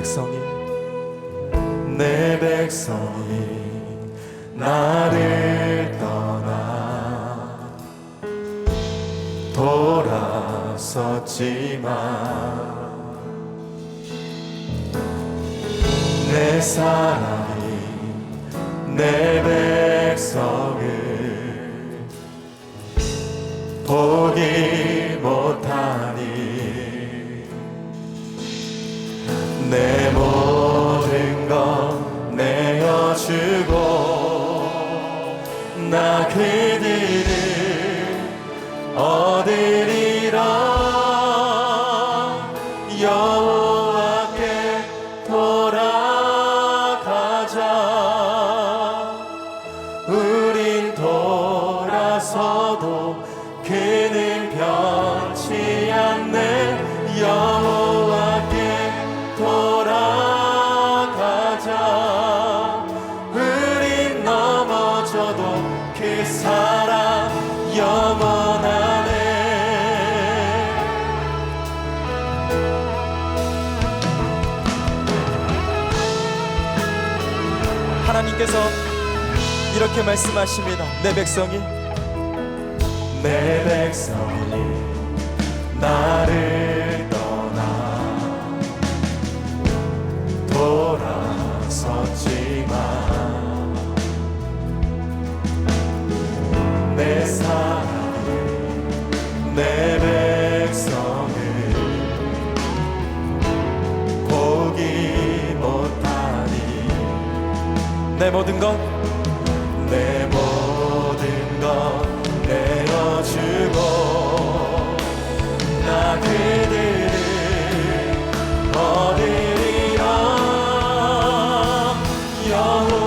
백성이 내 백성이 나를 떠나 돌아섰지만 내 사랑이 내 백성을 보기 못 내 모든 것 내어주고 나그 하나님께서 이렇게 말씀하십니다. 내 백성이 내 백성이 나를 모든 것 내 모든 것 내어주고 나 그들을 얻으리라? 영원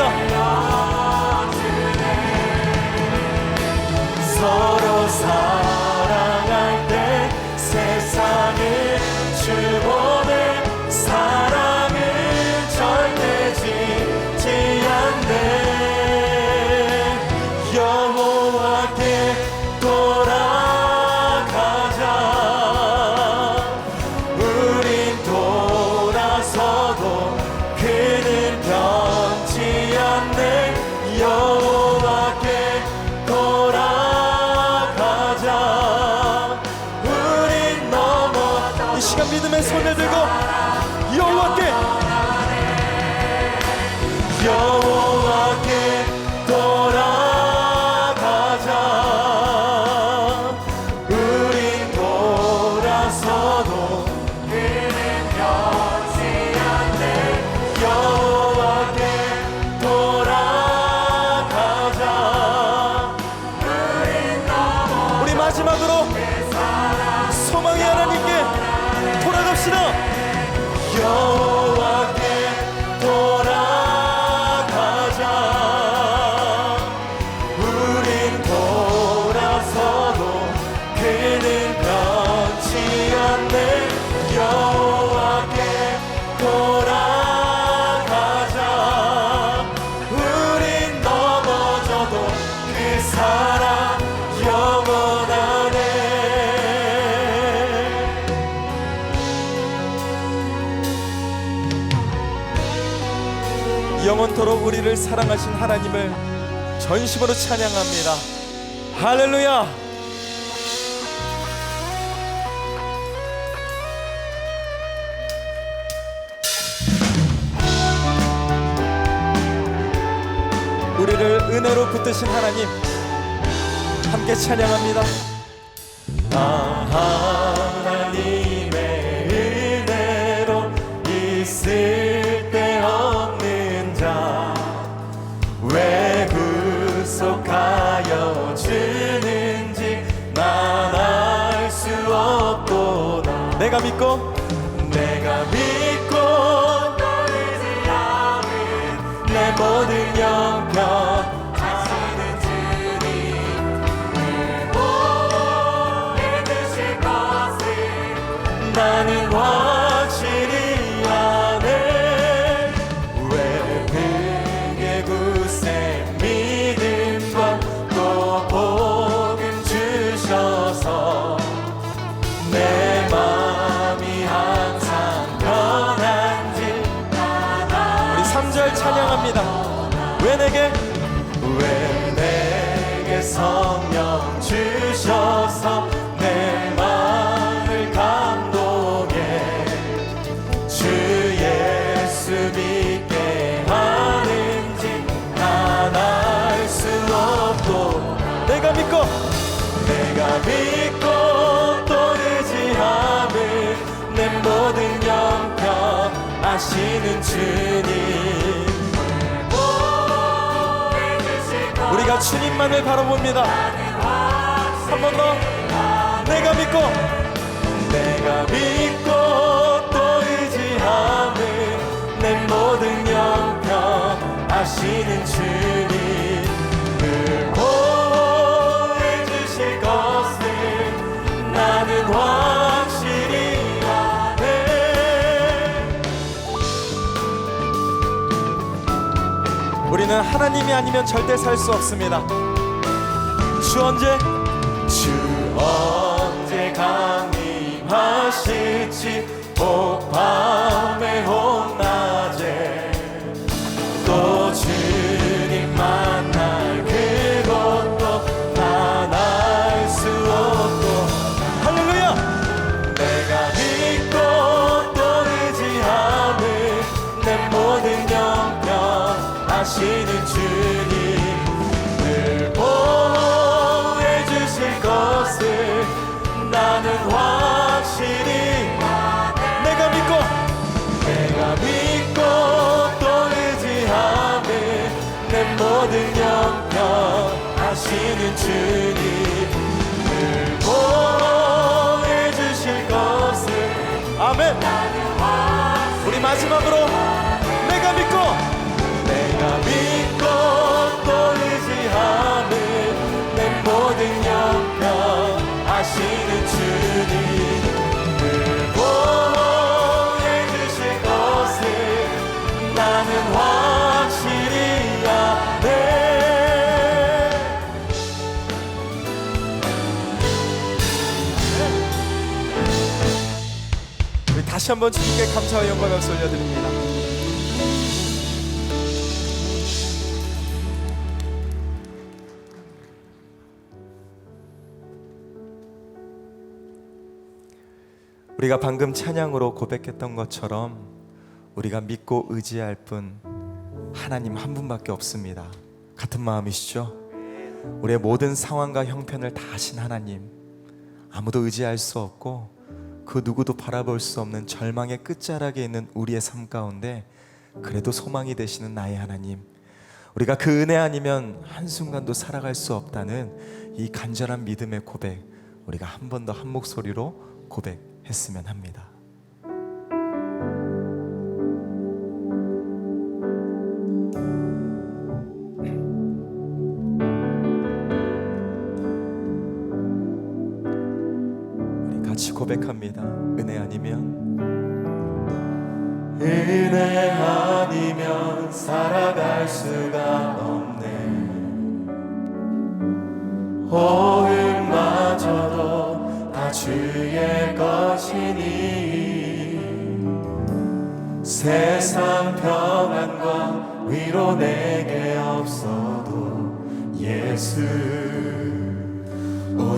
没。show. 영원토록 우리를 사랑하신 하나님을 전심으로 찬양합니다. 할렐루야! 우리를 은혜로 붙드신 하나님 함께 찬양합니다. 아하 왜 내게? 왜 내게 성령 주셔서 내 마음을 감동해? 주 예수 믿게 하는지 난알수 없고 내가 믿고 내가 믿고 또 의지함을 내 모든 영평 아시는 주님 우리가 주님만을 바라봅니다. 한 번 더. 내가 믿고 내가 믿고 또 의지함을 내 모든 영평 아시는 주 우리는 하나님이 아니면 절대 살 수 없습니다. 주 언제? 주 언제 강림하실지 혹밤에 혹 아시는 주님 늘 보호해 주실 것을 나는 확실히 내가 믿고 내가 믿고 또 의지함을 내 모든 영평 아시는 주님 한번 주님께 감사와 영광을 박수 올려드립니다. 우리가 방금 찬양으로 고백했던 것처럼 우리가 믿고 의지할 분 하나님 한 분밖에 없습니다. 같은 마음이시죠? 우리의 모든 상황과 형편을 다 아신 하나님 아무도 의지할 수 없고 그 누구도 바라볼 수 없는 절망의 끝자락에 있는 우리의 삶 가운데 그래도 소망이 되시는 나의 하나님 우리가 그 은혜 아니면 한순간도 살아갈 수 없다는 이 간절한 믿음의 고백 우리가 한 번 더 한 목소리로 고백했으면 합니다. 고백합니다. 은혜 아니면 은혜 아니면 살아갈 수가 없네 호흡마저도 다 주의 것이니 세상 평안과 위로 내게 없어도 예수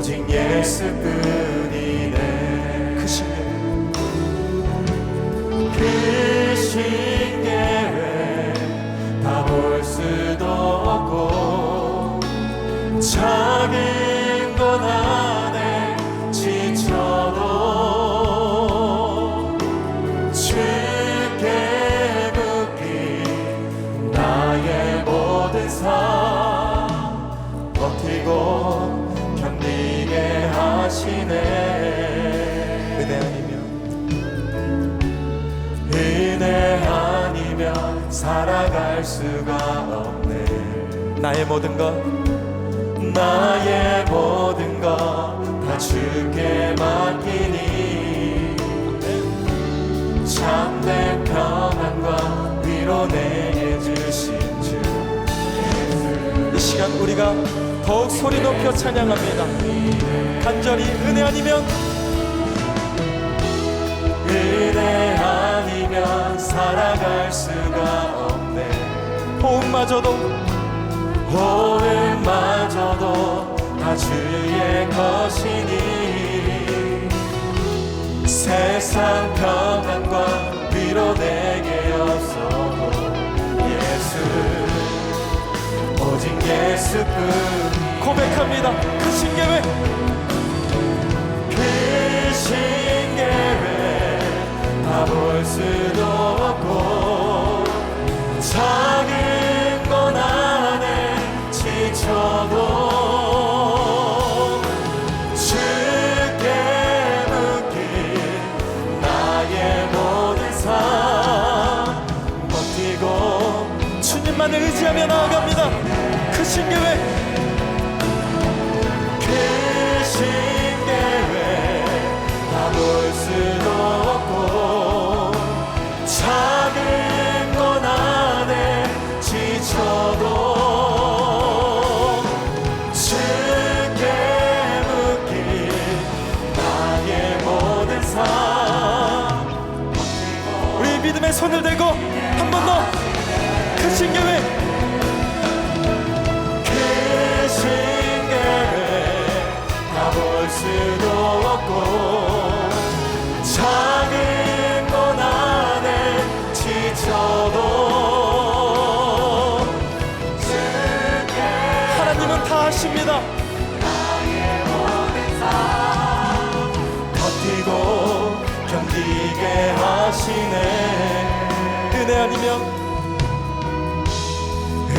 오직 예수뿐이네. 그 신계 그 신계회 다볼 수도 없고 작은 살아갈 수가 없네. 나의 모든 것 나의 모든 것 다 주께 맡기니. 참된 평안과 위로 내게 주신 주. 이 시간 우리가 더욱 소리 높여 찬양합니다. 간절히 은혜 아니면 은혜 없네 호흡마저도 호흡마저도 다 주의 것이니. 세상 평안과 위로 내게 없어도 예수 오직 예수뿐 고백합니다. 그 신계회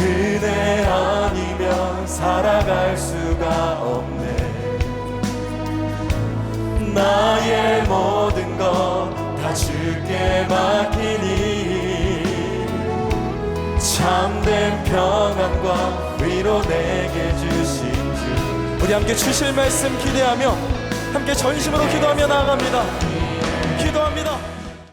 은혜 아니면 살아갈 수가 없네. 나의 모든 것 다 주께 맡기니 참된 평안과 위로 내게 주신 주. 우리 함께 주실 말씀 기대하며 함께 전심으로 기도하며 나아갑니다. 기도합니다